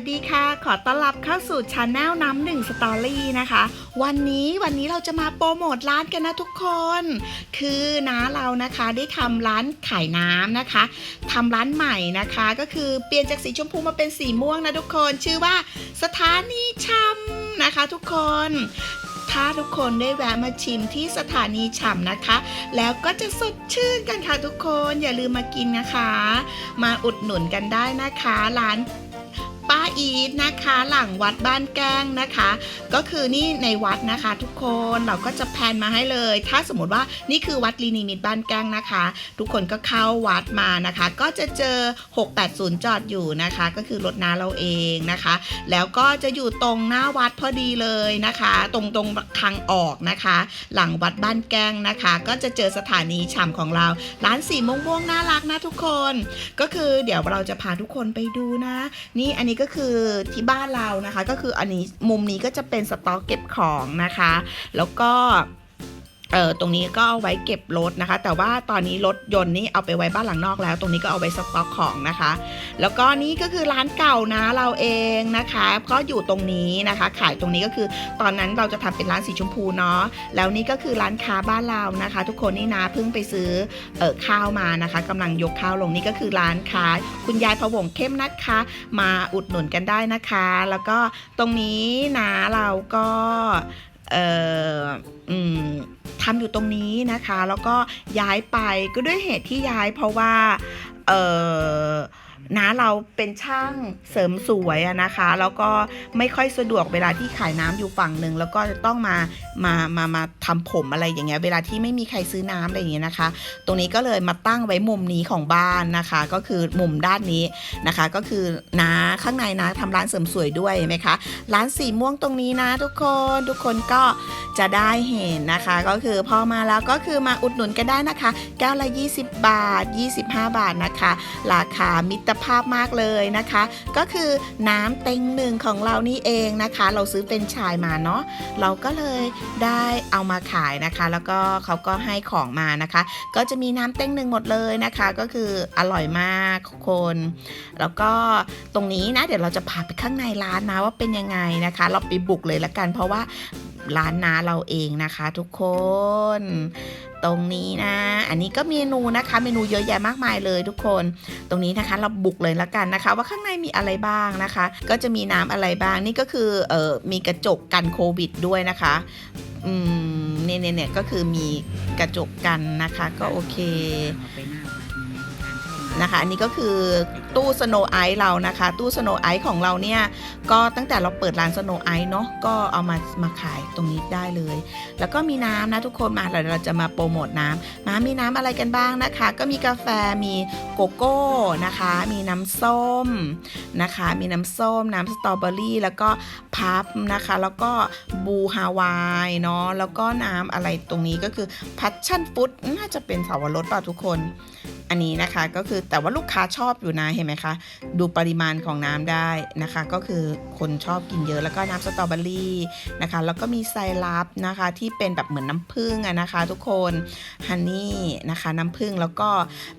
สดีค่ะ ขอต้อนรับเข้าสู่ช anel น้ำหนึ่งสตอรี่นะคะ วันนี้วันนี้เราจะมาโปรโมทร้านกันนะทุกคน คือน้าเรานะคะได้ทำร้านขายน้ำนะคะทำร้านใหม่นะคะ ก็คือเปลี่ยนจากสีชมพูมาเป็นสีม่วงนะทุกคน ชื่อว่าสถานีชำนะคะทุกคนถ้าทุกคนได้แวะมาชิมที่สถานีฉ่ำนะคะ แล้วก็จะสดชื่นกันค่ะทุกคนอย่าลืมมากินนะคะ มาอุดหนุนกันได้นะคะ ร้าน อีทนะคะ หลังวัดบ้านแก้งนะคะ ก็คือนี่ในวัดนะคะทุกคนเราก็จะแพนมาให้เลย ถ้าสมมติว่านี่คือวัดลีนิมิตบ้านแก้งนะคะ ทุกคนก็เข้าวัดมานะคะ ก็จะเจอ 680 จอดอยู่นะคะ ก็คือรถน้าเราเองนะคะ แล้วก็จะอยู่ตรงหน้าวัดพอดีเลยนะคะ ตรงตรงทางออกนะคะ หลังวัดบ้านแก้งนะคะ ก็จะเจอสถานีฉ่ำของเราร้านสีม่วงๆน่ารักนะทุกคน ก็คือเดี๋ยวเราจะพาทุกคนไปดูนะ นี่อันนี้ก็คือที่บ้านเรานะคะ ก็คืออันนี้มุมนี้ก็จะเป็นสต็อกเก็บของนะคะ แล้วก็ เอ่อตรงนี้ก็เอาไว้เก็บรถนะคะ แต่ว่าตอนนี้รถยนต์นี่เอาไปไว้บ้านหลังนอกแล้ว ตรงนี้ก็เอาไว้สต็อกของนะคะ แล้วก็นี่ก็คือร้านเก่านะเราเองนะคะ ก็อยู่ตรงนี้นะคะ ขายตรงนี้ก็คือ ตอนนั้นเราจะทำเป็นร้านสีชมพูเนาะแล้วนี่ก็คือร้านค้าบ้านเรานะคะ ทุกคนนี่นะเพิ่งไปซื้อเออข้าวมานะคะกำลังยกข้าวลงนี่ก็คือร้านค้า คุณยายพะวงเข้มนะคะ มาอุดหนุนกันได้นะคะ แล้วก็ตรงนี้นะเราก็เอออืม ทำอยู่ตรงนี้นะคะ แล้วก็ย้ายไปก็ด้วยเหตุที่ย้ายเพราะว่า เออ น้าเราเป็นช่างเสริมสวยนะคะ แล้วก็ไม่ค่อยสะดวกเวลาที่ขายน้ำอยู่ฝั่งหนึ่งแล้วก็จะต้องมามามามาทำผมอะไรอย่างเงี้ยเวลาที่ไม่มีใครซื้อน้ำอะไรอย่างเงี้ยนะคะ ตรงนี้ก็เลยมาตั้งไว้มุมนี้ของบ้านนะคะ ก็คือมุมด้านนี้นะคะ ก็คือน้าข้างในนะทำร้านเสริมสวยด้วยไหมคะร้านสีม่วงตรงนี้นะ ทุกคนทุกคนก็จะได้เห็นนะคะ ก็คือพอมาแล้วก็คือมาอุดหนุนกันได้นะคะ แก้วละ 20 บาท 25 บาทนะคะ ราคามิตรภาพมากเลยนะคะ ก็คือน้ำเต็งหนึ่งของเรานี่เองนะคะ เราซื้อเป็นชายมาเนาะเราก็เลยได้เอามาขายนะคะ แล้วก็เขาก็ให้ของมานะคะ ก็จะมีน้ำเต้งหนึ่งหมดเลยนะคะ ก็คืออร่อยมากคน แล้วก็ตรงนี้นะเดี๋ยวเราจะพาไปข้างในร้านนะว่าเป็นยังไงนะคะ เราไปบุกเลยละกัน เพราะว่าร้านนาเราเองนะคะทุกคน ตรงนี้นะ อันนี้ก็เมนูนะคะ เมนูเยอะแยะมากมายเลยทุกคน ตรงนี้นะคะเราบุกเลยละกันนะคะ ว่าข้างในมีอะไรบ้างนะคะ ก็จะมีน้ำอะไรบ้างนี่ก็คือเออมีกระจกกันโควิดด้วยนะคะอืมเนี่ยเนี่ยเนี่ยก็คือมีกระจกกันนะคะ ก็โอเค นะคะอันนี้ก็คือตู้สโนไอซ์เรานะคะ ตู้สโนไอซ์ของเราเนี่ยก็ตั้งแต่เราเปิดร้านสโนไอซ์เนาะก็เอามามาขายตรงนี้ได้เลย แล้วก็มีน้ำนะทุกคนมาเดี๋ยวเราจะมาโปรโมทน้ำน้ำมีน้ำอะไรกันบ้างนะคะ ก็มีกาแฟมีโกโก้นะคะ มีน้ำส้มนะคะ มีน้ำส้ม น้ำสตรอเบอรี่แล้วก็พับนะคะ แล้วก็บูฮาวายเนาะแล้วก็น้ำอะไรตรงนี้ก็คือพัชชั่นฟุตน่าจะเป็นสาวรสป่ะทุกคน อันนี้นะคะก็คือแต่ว่าลูกค้าชอบอยู่นะเห็นไหมคะดูปริมาณของน้ำได้นะคะ ก็คือคนชอบกินเยอะแล้วก็น้ำสตรอเบอรี่นะคะ แล้วก็มีไซรัปนะคะที่เป็นแบบเหมือนน้ำผึ้งอะนะคะ ทุกคนฮันนี่นะคะน้ำผึ้งแล้วก็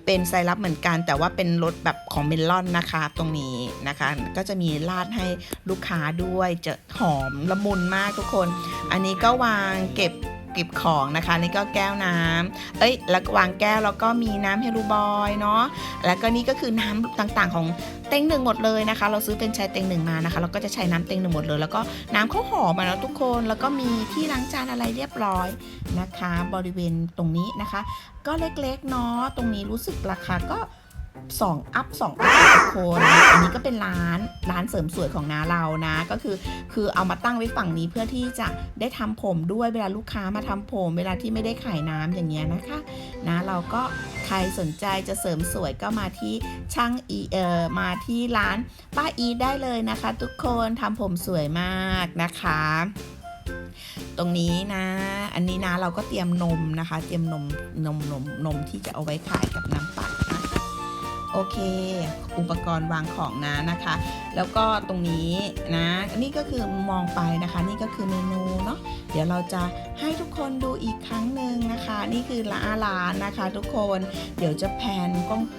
เป็นไซรัปเหมือนกัน แต่ว่าเป็นรสแบบของเมลอนนะคะ ตรงนี้นะคะ ก็จะมีราดให้ลูกค้าด้วยจะหอมละมุนมากทุกคน อันนี้ก็วางเก็บ เก็บของนะคะ นี่ก็แก้วน้ำเอ้ย แล้วก็วางแก้วแล้วก็มีน้ำเฮลูบอยเนาะ แล้วก็นี่ก็คือน้ำต่างๆ ของเต็งหนึ่งหมดเลยนะคะ เราซื้อเป็นชายเต็งหนึ่งมานะคะ เราก็จะใช้น้ำเต็งหนึ่งหมดเลย แล้วก็น้ำข้าวหอมมาแล้วทุกคน แล้วก็มีที่ล้างจานอะไรเรียบร้อยนะคะ บริเวณตรงนี้นะคะ ก็เล็กๆเนาะ ตรงนี้รู้สึกราคาก็ 2อัพ2อัพทุกคนอันนี้ก็เป็นร้านร้านเสริมสวยของน้าเรานะ ก็คือคือเอามาตั้งไว้ฝั่งนี้เพื่อที่จะได้ทำผมด้วยเวลาลูกค้ามาทำผม เวลาที่ไม่ได้ขายน้ำอย่างเงี้ยนะคะนะเราก็ใครสนใจจะเสริมสวยก็มาที่ช่างอีเออมาที่ร้านป้าอีได้เลยนะคะ ทุกคนทำผมสวยมากนะคะตรงนี้นะ อันนี้นะเราก็เตรียมนมนะคะ เตรียมนมนมนมนมที่จะเอาไว้ขายกับน้ำปั่น โอเค อุปกรณ์วางของนะนะคะ แล้วก็ตรงนี้นะนี่ก็คือมองไปนะคะ นี่ก็คือเมนูเนาะเดี๋ยวเราจะให้ทุกคนดูอีกครั้งหนึ่งนะคะ นี่คือร้านร้านนะคะ ทุกคนเดี๋ยวจะแผน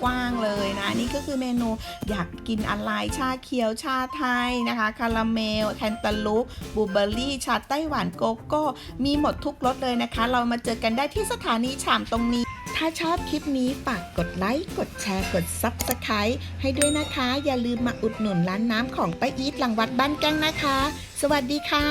กว้างๆเลยนะ นี่ก็คือเมนูอยากกินอะไรชาเขียวชาไทยนะคะคาราเมลแคนตาลูปบูเบอร์รี่ชาไต้หวันโกโก้มีหมดทุกรสเลยนะคะ เรามาเจอกันได้ที่สถานีฉ่ำตรงนี้ ถ้าชอบคลิปนี้ฝากกดไลค์ กดแชร์ กด Subscribe ให้ด้วยนะคะ อย่าลืมมาอุดหนุนร้านน้ำของป้าอีทหลังวัดบ้านแก้งนะคะ สวัสดีค่ะ